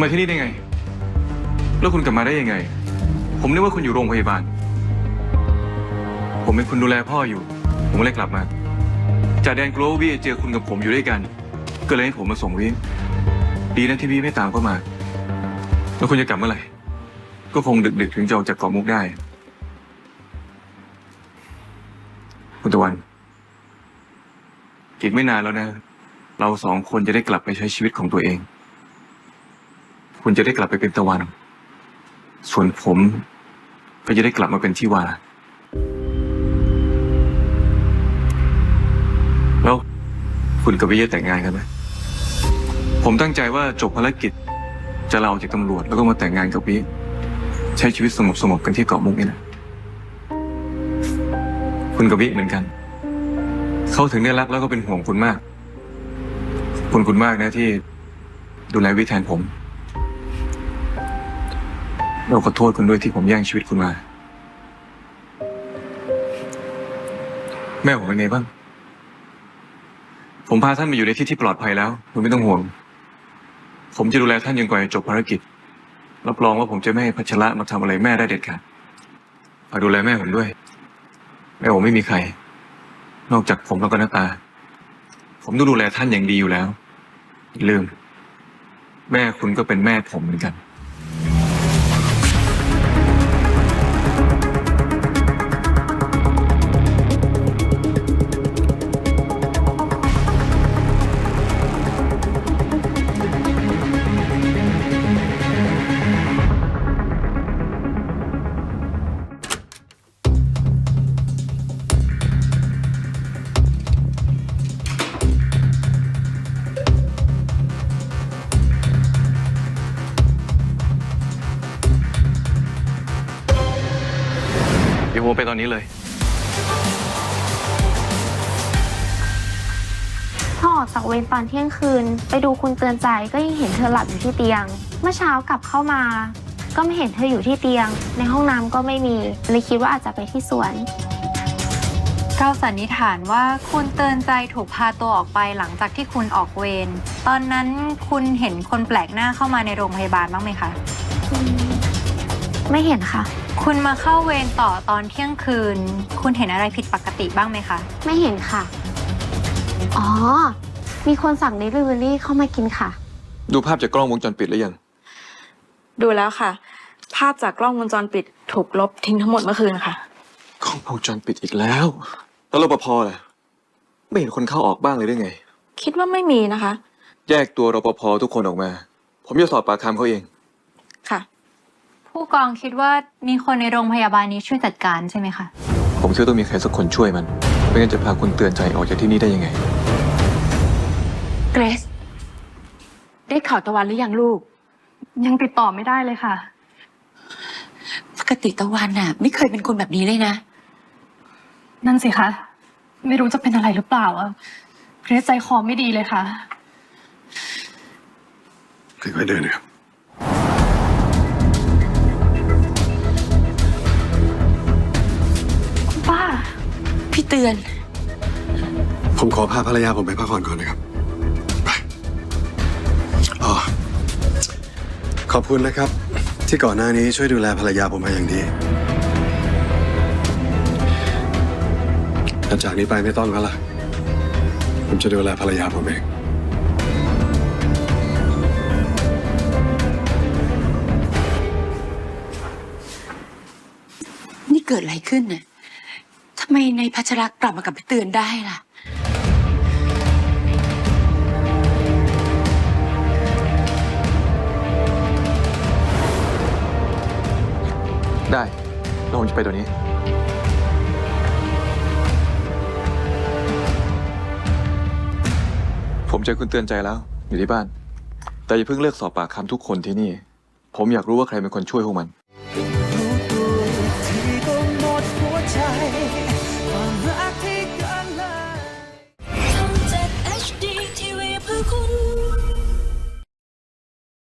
มาที่นี่ได้ไง แล้วคุณกลับมาได้ยังไง ผมนึกว่าคุณอยู่โรงพยาบาล ผมเป็นคนดูแลพ่ออยู่ ผมเลยกลับมาจากแดนโกลวี่เจอคุณกับผมอยู่ด้วยกัน ก็เลยให้ผมมาส่งวิดีนะที่พี่ไม่ตามเข้ามา แล้วคุณจะกลับเมื่อไหร่ ก็คงดึกๆถึงจะออกจากเกาะมุกได้ คุณตะวันอีกไม่นานแล้วนะ เราสองคนจะได้กลับไปใช้ชีวิตของตัวเอง คุณจะได้กลับไปเป็นตะวัน ส่วนผม ก็จะได้กลับมาเป็นที่วา แล้วคุณกับวิเยแต่งงานกันไหมผมตั้งใจว่าจบภารกิจ จะลาออกจากตำรวจแล้วก็มาแต่งงานกับวิใช้ชีวิตสงบสงบกันที่เกาะมุกนี่นะคุณกับวิเหมือนกัน เขาถึงได้รักแล้วก็เป็นห่วงคุณมาก คุณคุณมากนะที่ดูแลวิแทนผม เราขอโทษคุณด้วยที่ผมแย่งชีวิตคุณมา แม่ผมเป็นไงบ้าง ผมพาท่านมาอยู่ในที่ที่ปลอดภัยแล้ว คุณไม่ต้องห่วง ผมจะดูแลท่านจนกว่าจะจบภารกิจ รับรองว่าผมจะไม่ให้พัชระมาทำอะไรแม่ได้เด็ดขาดฝากดูแลแม่ผมด้วย แม่ผมไม่มีใคร นอกจากผมแล้วก็น้าตา ผมต้องดูแลท่านอย่างดีอยู่แล้วอย่าลืม แม่คุณก็เป็นแม่ผมเหมือนกัน เดี๋ยวผมไปตอนนี้เลย พ่อออกจากเวรตอนเที่ยงคืน ไปดูคุณเตือนใจก็ยังเห็นเธอหลับอยู่ที่เตียง เมื่อเช้ากลับเข้ามา ก็ไม่เห็นเธออยู่ที่เตียง ในห้องน้ำก็ไม่มีเลยคิดว่าอาจจะไปที่สวน เราสันนิษฐานว่าคุณเตือนใจถูกพาตัวออกไปหลังจากที่คุณออกเวร ตอนนั้นคุณเห็นคนแปลกหน้าเข้ามาในโรงพยาบาลบ้างไหมคะ ไม่เห็นค่ะ คุณมาเข้าเวรต่อตอนเที่ยงคืน คุณเห็นอะไรผิดปกติบ้างไหมคะ ไม่เห็นค่ะ อ๋อ มีคนสั่งเดลิเวอรี่เข้ามากินค่ะ ดูภาพจากกล้องวงจรปิดหรือยัง ดูแล้วค่ะ ภาพจากกล้องวงจรปิดถูกลบทิ้งทั้งหมดเมื่อคืนค่ะ กล้องวงจรปิดอีกแล้ว แล้วรปภล่ะ ไม่เห็นคนเข้าออกบ้างเลยได้ไง คิดว่าไม่มีนะคะ แยกตัวรปภทุกคนออกมา ผมจะสอบปากคำเขาเองค่ะ ผู้กองคิดว่ามีคนในโรงพยาบาลนี้ช่วยจัดการใช่ไหมคะ ผมเชื่อต้องมีใครสักคนช่วยมัน ไม่งั้นจะพาคุณเตือนใจออกจากที่นี่ได้ยังไง เกรซได้ข่าวตะวันหรือยังลูก ยังติดต่อไม่ได้เลยค่ะ ปกติตะวันน่ะ ไม่เคยเป็นคนแบบนี้เลยนะ นั่นสิคะ ไม่รู้จะเป็นอะไรหรือเปล่าอะเกรซใจคอไม่ดีเลยค่ะ ค่อยๆเดินนะครับ เตือน ผมขอพาภรรยาผมไปพักผ่อนก่อนนะครับ ไปอ๋อขอบคุณนะครับ ที่ก่อนหน้านี้ช่วยดูแลภรรยาผมมาอย่างดีแต่จากนี้ไปไม่ต้องแล้วล่ะ ผมจะดูแลภรรยาผมเองนี่เกิดอะไรขึ้นน่ะทำ ไมในพัชรกลับมากับพี่เตือนได้ล่ะ ได้แล้วผมจะไปตัวนี้ ผมเจอคุณเตือนใจแล้ว อยู่ที่บ้าน แต่อย่าเพิ่งเลือกสอบปากคำทุกคนที่นี่ ผมอยากรู้ว่าใครเป็นคนช่วยพวกมัน